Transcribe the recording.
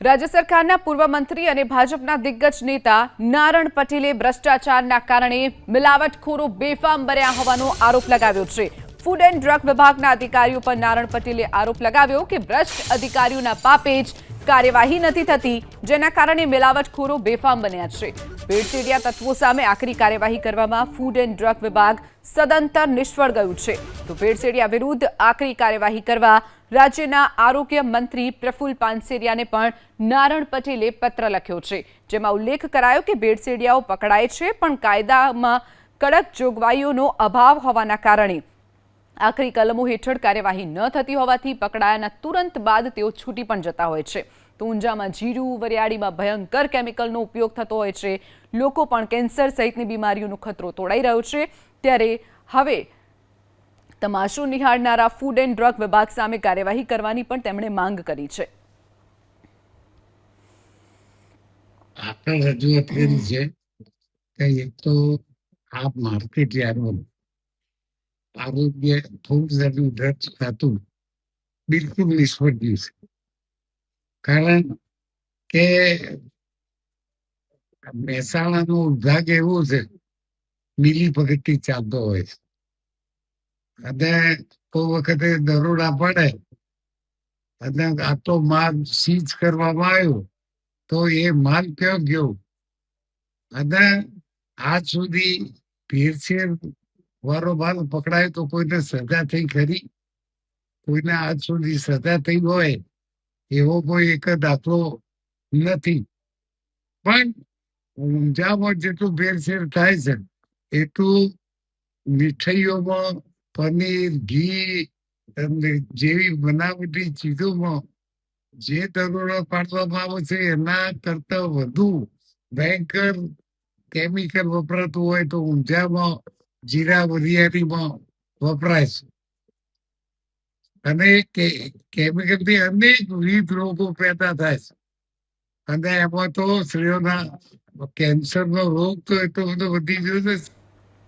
રાજ્ય સરકારના પૂર્વ મંત્રી અને ભાજપના દિગ્ગજ નેતા નારણ પટેલે ભ્રષ્ટાચારના કારણે મિલાવટખોરો બેફામ બન્યા હોવાનો આરોપ લગાવ્યો છે. ફૂડ એન્ડ ડ્રગ વિભાગના અધિકારીઓ પર નારણ પટેલે આરોપ લગાવ્યો કે ભ્રષ્ટ અધિકારીઓના પાપે જ કાર્યવાહી નથી થતી, જેના કારણે મિલાવટખોરો બેફામ બન્યા છે. ભેળસેડિયા તત્વો સામે આકરી કાર્યવાહી કરવામાં ફૂડ એન્ડ ડ્રગ વિભાગ સદંતર નિષ્ફળ ગયું છે. તો ભેળસેડિયા વિરુદ્ધ આકરી કાર્યવાહી કરવા રાજ્યના આરોગ્ય મંત્રી પ્રફુલ પાનસેરિયાને પણ નારણ પટેલે પત્ર લખ્યો છે, જેમાં ઉલ્લેખ કરાયો કે ભેળસેડિયાઓ પકડાય છે, પણ કાયદામાં કડક જોગવાઈઓનો અભાવ હોવાના કારણે આખરી કલમો હેઠળ કાર્યવાહી ન થતી હોવાથી પકડાયાના તુરંત બાદ તેઓ છૂટી પણ જતા હોય છે. તો ઊંઝામાં જીરું, વરિયાળીમાં ભયંકર કેમિકલનો ઉપયોગ થતો હોય છે. લોકો પણ કેન્સર સહિતની બીમારીઓનો ખતરો તોડાઈ રહ્યો છે. ત્યારે હવે તમાશો નિહાળનારા ફૂડ એન્ડ ડ્રગ વિભાગ સામે કાર્યવાહી કરવાની પણ તેમણે માંગ કરી છે. આપણે રજૂઆત કરી છે કે એક તો આ માર્કેટ યાર્ડનું આરોગ્ય થોડું ડ્રગ્સ ખાતું બિલકુલ નિષ્ફળ ગયું છે. કારણ કે મહેસાણાનો વિભાગ એવો છે, મિલી ભગતથી ચાલતો હોય છે. અને કોઈ વખતે દરોડા પડે, અને આટલો માલ સીઝ કરવામાં આવ્યો, તો એ માલ કયો ગયો? અને આજ સુધી ભેળસેળ વારો માલ પકડાય તો કોઈને સજા થઈ ખરી? કોઈને આજ સુધી સજા થઈ હોય એવો કોઈ એક દાખલો નથી. પણ ઊંઝામાં જેટલું ભેરસેર થાય છે, એટલું મીઠાઈઓમાં પનીર, ઘી જેવી બનાવટી ચીજોમાં જે દરોડો પાડવામાં આવે છે, એના કરતા વધુ ભયંકર કેમિકલ વપરાતું હોય તો ઊંઝામાં જીરા વરિયાળીમાં વપરાય છે. અને કેમિકલ કેમિકલથી અનેક વિવિધ રોગો પેદા થાય છે. અને એમાં તો સ્ત્રીઓના કેન્સરનો રોગ તો એટલો બધો વધી ગયો છે.